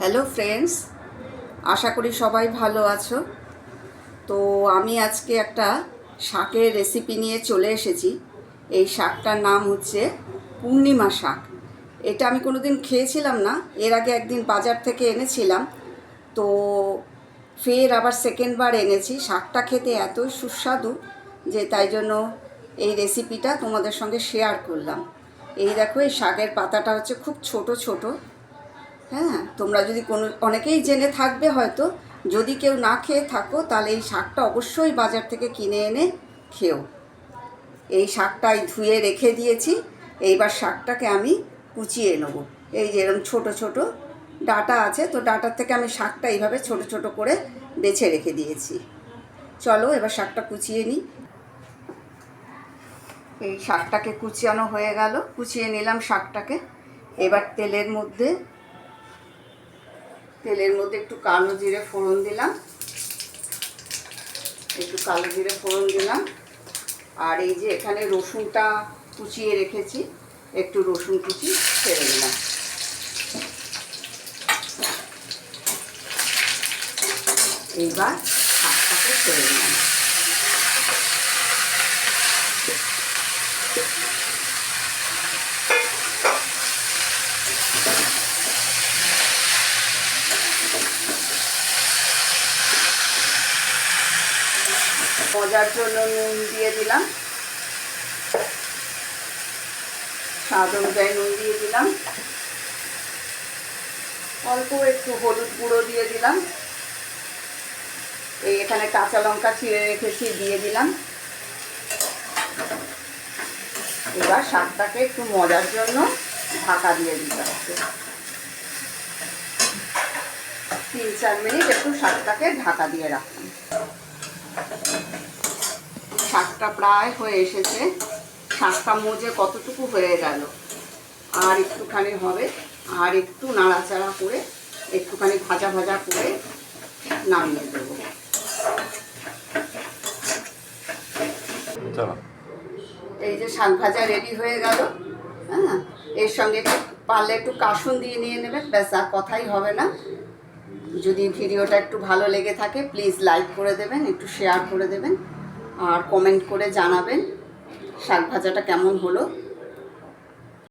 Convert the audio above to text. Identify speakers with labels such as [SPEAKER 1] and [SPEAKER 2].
[SPEAKER 1] Hello friends আশা করি সবাই ভালো আছো। তো আমি আজকে একটা শাকের রেসিপি নিয়ে চলে এসেছি। এই শাকটার নাম হচ্ছে পূর্ণিমা শাক। এটা আমি কোনো দিন খেয়েছিলাম না। এর আগে একদিন বাজার থেকে এনেছিলাম। তো ফের আবার সেকেন্ডবার এনেছি। শাকটা খেতে এত সুস্বাদু যে তাই জন্য এই রেসিপিটা তোমাদের সঙ্গে শেয়ার করলাম। এই দেখো, এই শাকের পাতাটা হচ্ছে খুব ছোট ছোট। হ্যাঁ তোমরা যদি কোনো, অনেকেই জেনে থাকবে হয়তো, যদি কেউ না খেয়ে থাকো, তাহলে এই শাকটা অবশ্যই বাজার থেকে কিনে এনে খেও। এই শাকটাই ধুয়ে রেখে দিয়েছি, এইবার শাকটাকে আমি কুচিয়ে নেব। এই যে এরকম ছোটো ছোটো ডাটা আছে, তো ডাটার থেকে আমি শাকটা এইভাবে ছোট ছোট করে বেছে রেখে দিয়েছি। চলো, এবার শাকটা কুচিয়ে নিই। এই শাকটাকে কুচিয়ানো হয়ে গেল, কুচিয়ে নিলাম শাকটাকে। এবার তেলের মধ্যে তেলের মধ্যে একটু কালো জিরে ফোড়ন দিলাম। একটু কালো জিরে ফোড়ন দিলাম। আর এই যে এখানে রসুনটা কুচিয়ে রেখেছি, একটু রসুন কুচি ছেড়ে দিলাম। এইবার শাকটাকে ছেড়ে দিলাম। মজার জন্য নুন দিয়ে দিলাম। স্বাদ অনুযায়ী নুন দিয়ে দিলাম। অল্প একটু হলুদ গুঁড়ো দিয়ে দিলাম। এই এখানে কাঁচা লঙ্কা ছিঁড়ে রেখেছি, দিয়ে দিলাম। এবার শাকটাকে একটু মজার জন্য ঢাকা দিয়ে দিতে হবে। তিন চার মিনিট একটু শাকটাকে ঢাকা দিয়ে রাখলাম। শাকটা প্রায় হয়ে এসেছে। শাকটা মজে কতটুকু হয়ে গেল? আর একটুখানি হবে। আর একটু নাড়াচাড়া করে একটুখানি ভাজা ভাজা করে নামিয়ে দেবো। এই যে শাক ভাজা রেডি হয়ে গেল হ্যাঁ? এর সঙ্গে একটু পারলে একটু কাসুন দিয়ে নিয়ে নেবেন ব্যাস আর কথাই হবে না। যদি ভিডিওটা একটু ভালো লেগে থাকে প্লিজ লাইক করে দেবেন একটু শেয়ার করে দেবেন। আর কমেন্ট করে জানাবেন। শাক ভাজাটা কেমন হলো?